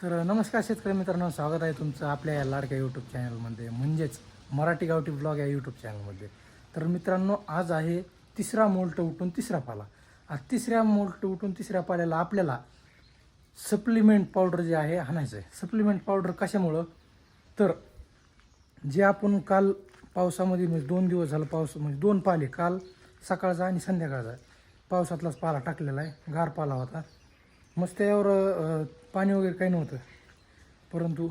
तर नमस्कार शेतकरी मित्रांनो स्वागत आहे तुमचं आपल्या या लाडक्या यूट्यूब चॅनलमध्ये म्हणजेच मराठी गावठी ब्लॉग या यूट्यूब चॅनलमध्ये तर मित्रांनो आज आहे तिसरा मोल्ट उठून तिसरा पाला. आज तिसऱ्या मोल्ट उठून तिसऱ्या पाल्याला आपल्याला सप्लिमेंट पावडर जे आहे आणायचं आहे. सप्लिमेंट पावडर कशामुळं? तर जे आपण काल पावसामध्ये म्हणजे दोन दिवस झालं पाऊस म्हणजे दोन पाले काल सकाळचा आणि संध्याकाळचा पावसातलाच पाला टाकलेला आहे गार पाला होता. मस्त त्यावर अ, पाणी वगैरे काही नव्हतं. परंतु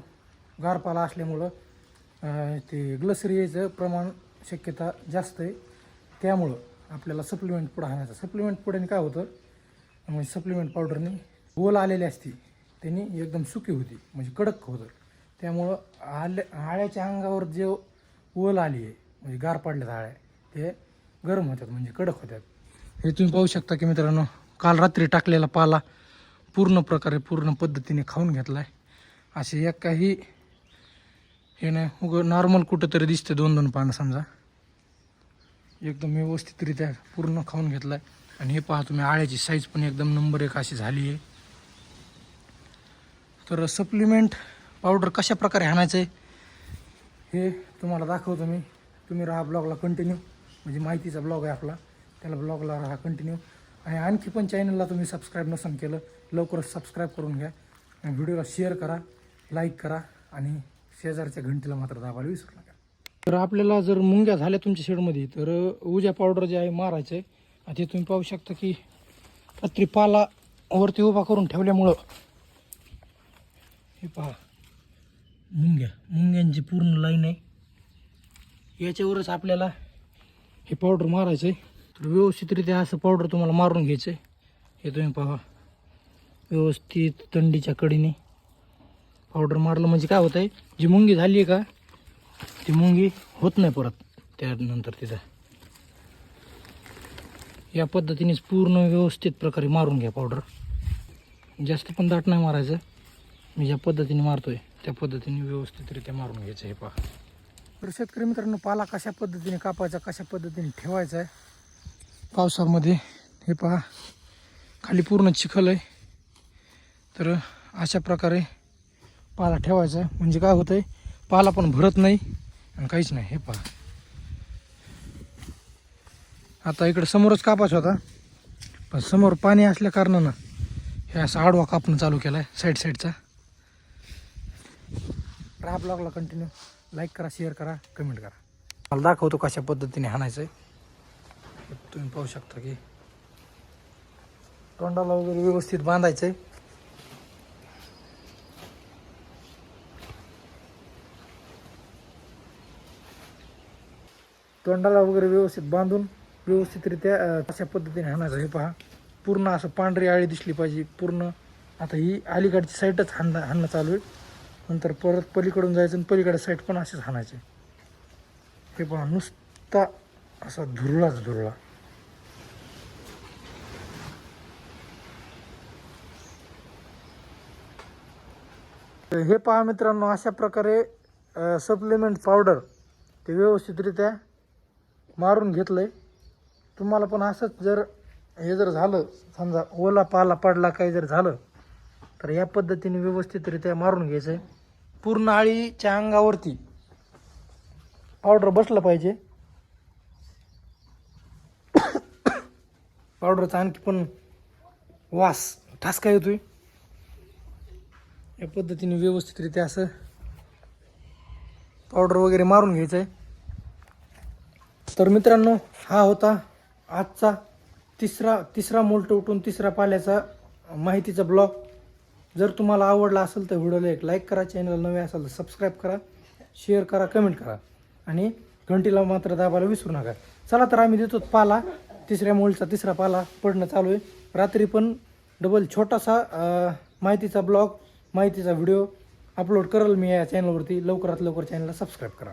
गारपाला असल्यामुळं अ, ते ग्लसरी यायचं प्रमाण शक्यता जास्त आहे. त्यामुळं आपल्याला सप्लिमेंट पुढं आणायचं. सप्लिमेंट पुढे काय होतं? म्हणजे सप्लिमेंट पावडरने गोल आलेली असती त्यांनी एकदम सुकी होती म्हणजे कडक होतं. त्यामुळं आल्या आळ्याच्या अंगावर जे ओल आली आहे म्हणजे गार पडल्यात आळ्या ते गरम होतात म्हणजे कडक होतात. हे तुम्ही पाहू शकता की मित्रांनो काल रात्री टाकलेला पाला पूर्ण प्रकारे पूर्ण पद्धतीने खाऊन घेतला आहे असे एक काही हे नाही उग नॉर्मल कुठं तरी दिसतं दोन दोन पानं समजा. एकदम व्यवस्थितरित्या पूर्ण खाऊन घेतला आहे आणि हे पहा तुम्ही आळ्याची साईज पण एकदम नंबर एक अशी झाली आहे तर सप्लिमेंट पावडर कशा प्रकारे आणायचं आहे हे तुम्हाला दाखवतो मी. तुम्ही राहा ब्लॉगला कंटिन्यू म्हणजे माहितीचा ब्लॉग आहे आपला. त्याला ब्लॉगला राहा कंटिन्यू आणि आणखी पण चॅनलला तुम्ही सबस्क्राईब नसन केलं लवकरच सबस्क्राईब करून घ्या. आणि व्हिडिओला शेअर करा लाईक करा आणि शेजारच्या घंटीला मात्र दाबायला विसरू नका. तर आपल्याला जर मुंग्या झाल्या तुमच्या शेडमध्ये तर उज्या पावडर जे आहे मारायचं. आहे ते तुम्ही पाहू शकता की रात्री पाला वरती उभा करून ठेवल्यामुळं हे पहा मुंग्या. मुंग्यांची पूर्ण लाईन आहे. याच्यावरच आपल्याला हे पावडर मारायचं आहे तर व्यवस्थितरित्या असं पावडर तुम्हाला मारून घ्यायचं आहे हे तुम्ही पहा. व्यवस्थित थंडीच्या कडीने पावडर मारलं म्हणजे काय होतं आहे जी मुंगी झाली आहे का ती मुंगी होत नाही परत त्यानंतर तिथं. या पद्धतीनेच पूर्ण व्यवस्थित प्रकारे मारून घ्या पावडर जास्त पण दाट नाही मारायचं. मी ज्या पद्धतीने मारतो आहे त्या पद्धतीने व्यवस्थितरित्या मारून घ्यायचं हे पहा. तर शेतकरी मित्रांनो पाला कशा पद्धतीने कापायचा कशा पद्धतीने ठेवायचा आहे पावसामध्ये हे पहा खाली पूर्ण चिखल आहे. तर अशा प्रकारे पाला ठेवायचा आहे. म्हणजे काय होतं आहे पाला पण भरत नाही आणि काहीच नाही. हे पहा. आता इकडं समोरच कापायचा होता. पण समोर पाणी असल्या कारणानं हे असं आडवा कापणं चालू केला आहे साईड साईडचा राहा ब्लॉगला कंटिन्यू लाईक करा शेअर करा कमेंट करा. मला दाखवतो कशा पद्धतीने हाणायचं आहे तुम्ही पाहू शकता की तोंडाला वगैरे व्यवस्थित बांधायचं आहे तोंडाला वगैरे व्यवस्थित बांधून व्यवस्थितरित्या अशा पद्धतीने हाणायचं. हे पहा पूर्ण असं पांढरी आळी दिसली पाहिजे. पूर्ण आता ही अलीकडची साईडच हाणणं हाणणं चालू आहे. नंतर परत पलीकडून जायचं आणि पलीकडे साईड पण असेच हाणायचे. हे पहा नुसता असा धुरळाच धुरळा. तर हे पहा मित्रांनो अशा प्रकारे सप्लिमेंट पावडर ते व्यवस्थितरित्या मारून घेतलं आहे तुम्हाला पण असंच जर हे जर झालं समजा ओला पाला पडला काही जर झालं तर या पद्धतीने व्यवस्थितरित्या मारून घ्यायचं आहे पूर्ण आळीच्या अंगावरती पावडर बसलं पाहिजे. पावडरचा आणखी पण वास ठसका येतोय या पद्धतीने व्यवस्थितरित्या असं पावडर वगैरे मारून घ्यायचं आहे तर मित्रांनो हा होता आजचा तिसरा तिसरा मोल्ट उठून तिसरा पाल्याचा माहितीचा ब्लॉग. जर तुम्हाला आवडला असेल तर व्हिडिओला एक लाईक करा चॅनल नवे असेल तर सबस्क्राईब करा शेअर करा कमेंट करा आणि घंटीला मात्र दाबायला विसरू नका. चला तर आम्ही देतो पाला. तिसऱ्या मोलचा तिसरा पाला पडणं चालू आहे. रात्री पण डबल छोटासा माहितीचा ब्लॉग माहितीचा व्हिडिओ अपलोड करेल मी या चॅनलवरती लवकरात लवकर चॅनलला सबस्क्राईब करा.